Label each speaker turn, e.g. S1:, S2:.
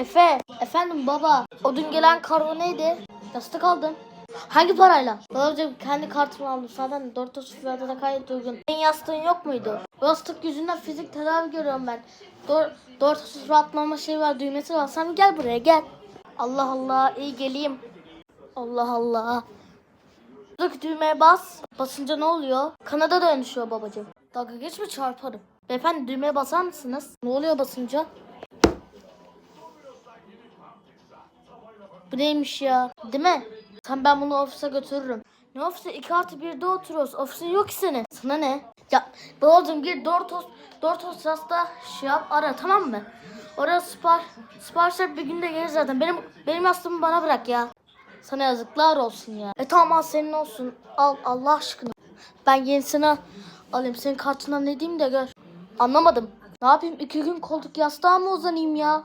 S1: Efe. Efendim baba. O dün gelen kargo neydi? Yastık aldım. Hangi parayla? Babacığım kendi kartımı aldım. Zaten Doritos fiyatı da gayet uygun. Senin yastığın yok muydu? Bu yastık yüzünden fizik tedavi görüyorum ben. Dor Doritos rahatlama şey var düğmesi var. Sen gel buraya gel. Allah Allah iyi geleyim. Allah Allah. Buradaki düğmeye bas. Basınca ne oluyor? Kanada dönüşüyor babacığım. Dalga geçme çarparım. Beyefendi düğmeye basar mısınız? Ne oluyor basınca? Bu neymiş ya? Değil mi? Sen ben bunu ofise götürürüm. Ne ofise? 2 artı 1'de oturuyoruz. Ofisin yok ki senin. Sana ne? Ya babacığım gir Dortos, Dortos Rast'ta şey yap ara tamam mı? Oraya sipar, siparişler bir günde gelir zaten. Benim benim yastığımı bana bırak ya. Sana yazıklar olsun ya. E tamam al senin olsun. Al Allah aşkına. Ben yenisini alayım. Senin kartından ne diyeyim de gör. Anlamadım. Ne yapayım? iki gün koltuk yastığa mı uzanayım ya?